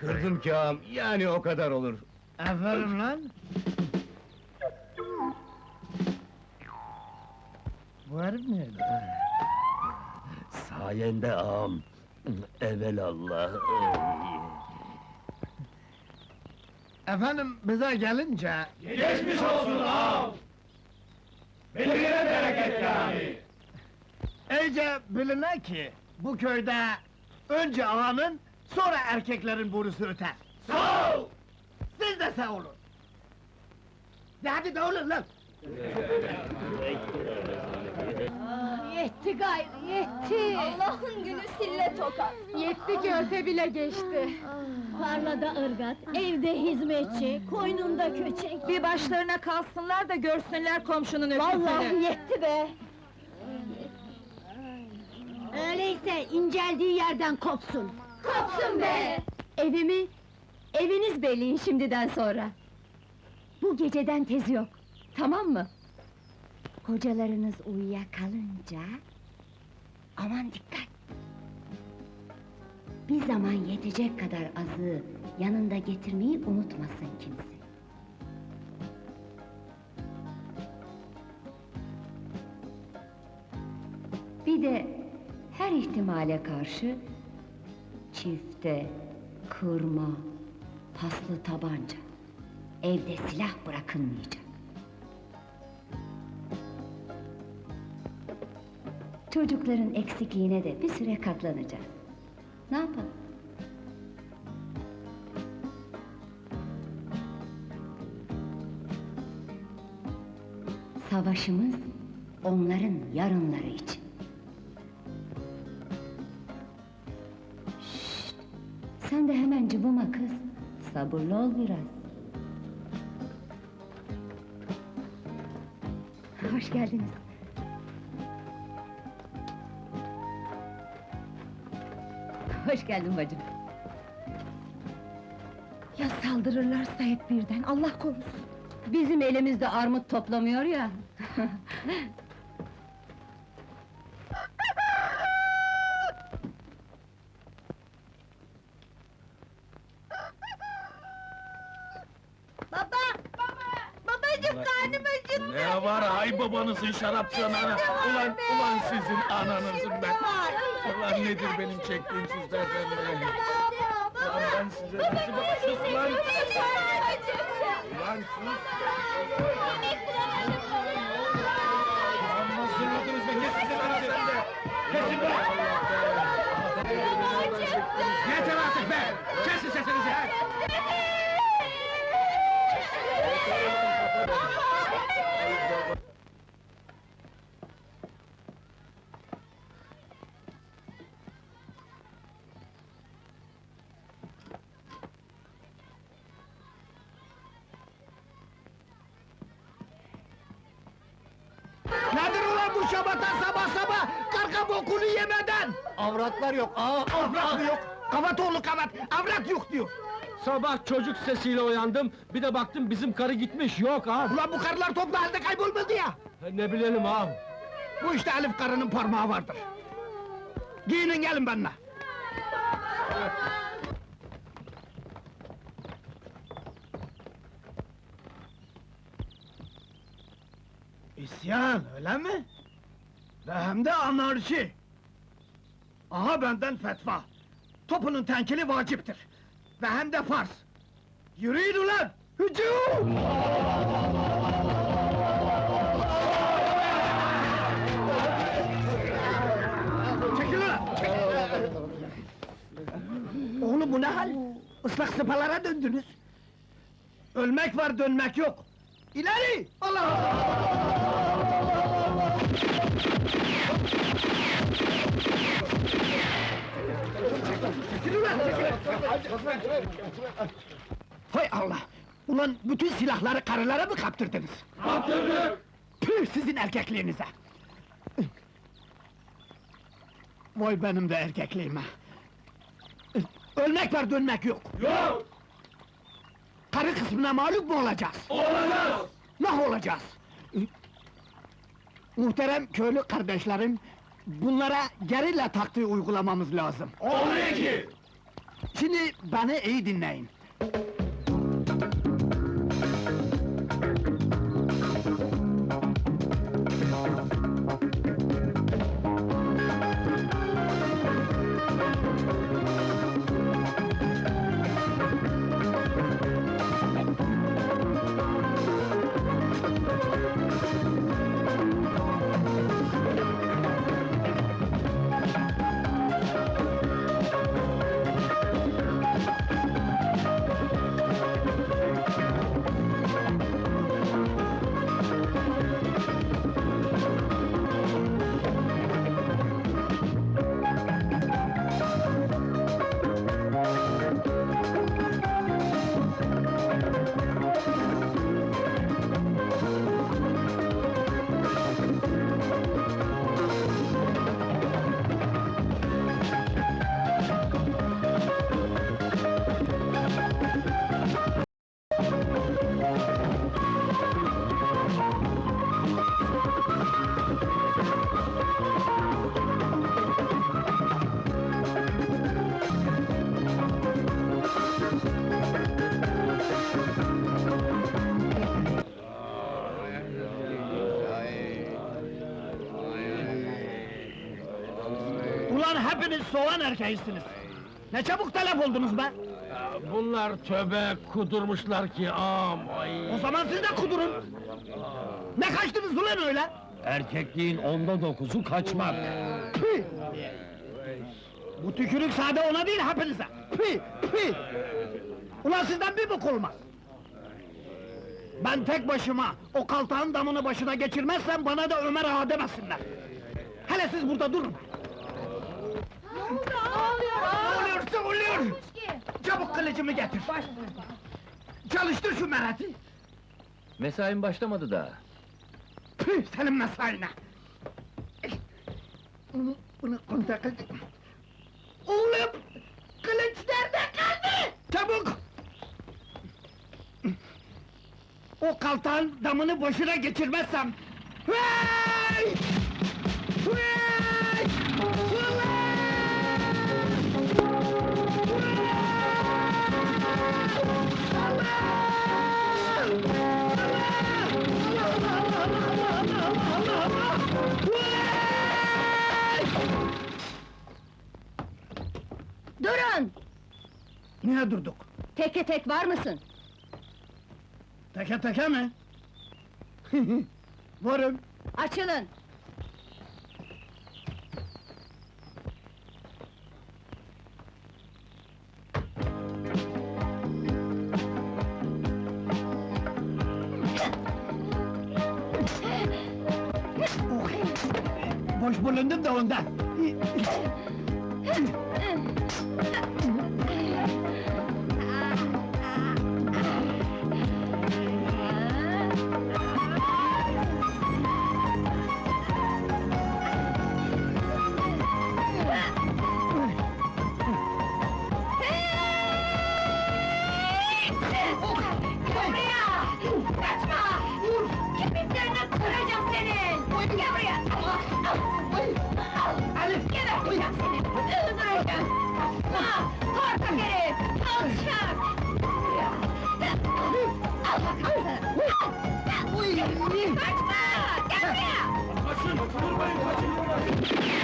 kırdım ki ağam, yani o kadar olur. Aferin lan. Bu herif nerede? Sayende ağam, evelallah. Efendim bize gelince... Geçmiş olsun ağam! Beline bereket yani! ...iyice biline ki... ...bu köyde... ...önce ağanın... ...sonra erkeklerin borusu öter. Sağ ol! Siz de sağ olun. De hadi de olun lan! Yetti gayrı, yetti! Allah'ın günü sille tokat. Yetti ki öte bile geçti. Tarlada ırgat, evde hizmetçi, koynunda köçek. Bir başlarına kalsınlar da görsünler komşunun ötesini. Vallahi yetti be! Öyleyse inceldiği yerden kopsun. Kopsun be! Evimi, eviniz belliyin şimdiden sonra. Bu geceden tez yok, tamam mı? Kocalarınız uyuyakalınca... Aman dikkat! Bir zaman yetecek kadar azığı yanında getirmeyi unutmasın kimse. Bir de her ihtimale karşı çifte, kırma, paslı tabanca, evde silah bırakılmayacak. Çocukların eksikliğine de bir süre katlanacağız. Ne yapalım? Savaşımız onların yarınları için. Cıvıma kız. Sabırlı ol biraz. Hoş geldiniz. Hoş geldin bacım. Ya saldırırlarsa hep birden, Allah korusun! Bizim elimizde armut toplamıyor ya! Ne var ay babanızın şarapçığına? Ulan, ulan sizin ananızın ben! Ulan nedir benim çektiğim sizlerden be? Ulan ben size nasıl bakışım ulan? Ulan sus! Nasıl yurdunuz be? Kesin sen ana sen de! Kesin be! Yeter artık be! Kesin sesinizi! ha! Şabata sabah sabah? Karga bokunu yemeden! Avratlar yok, aa, avrat mı yok? Kavat oğlu kavat, avrat yok diyor! Sabah çocuk sesiyle uyandım, bir de baktım bizim karı gitmiş, yok ağam! Ulan bu karılar toplu halde kaybolmadı ya! Ne bilelim ağam! Bu işte Elif karının parmağı vardır. Giyinin gelin benimle. İsyan, öyle mi? Ve hem de anarşi! Aha benden fetva! Topunun tenkili vaciptir! Ve hem de farz! Yürüyün ulan! Hücum! Çekil ulan! Oğlum bu ne hal? Islak sıpalara döndünüz! Ölmek var, dönmek yok! İleri! Allah Allah! Hay Allah! Ulan bütün silahları karılara mı kaptırdınız? Kaptırdık! Püh sizin erkekliğinize! Vay benim de erkekliğime! Ölmek var, dönmek yok! Yok! Karı kısmına mağlup mu olacağız? Olacağız! Nah olacağız! Muhterem köylü kardeşlerim, bunlara gerilla taktiği uygulamamız lazım. Oluyor ki! Şimdi beni iyi dinleyin. Ulan hepiniz soğan erkeğisiniz. Ne çabuk telef oldunuz be! Bunlar töbe kudurmuşlar ki am ay. O zaman siz de kudurun! Ne kaçtınız ulan öyle? Erkekliğin onda dokuzu kaçmak. Püh! Bu tükürük sade ona değil hepinize! Püh! Püh! Ulan sizden bir bok olmaz! Ben tek başıma o kaltağın damını başına geçirmezsem bana da Ömer ağa demesinler! Hele siz burada durun! Ne oldu? Kılıcımı getir! Çalıştır şu mereti! Mesain başlamadı daha. Püh senin mesaine! Bunu, bunu kontak... Oğlum! Kılıç nerede kaldı? Çabuk! O kaltağın damını boşuna geçirmezsem... Hey! Hey! Durun! Niye durduk? Teke tek var mısın? Teke teke mi? Varım. Açılın! Bulundum da ondan. 加油加油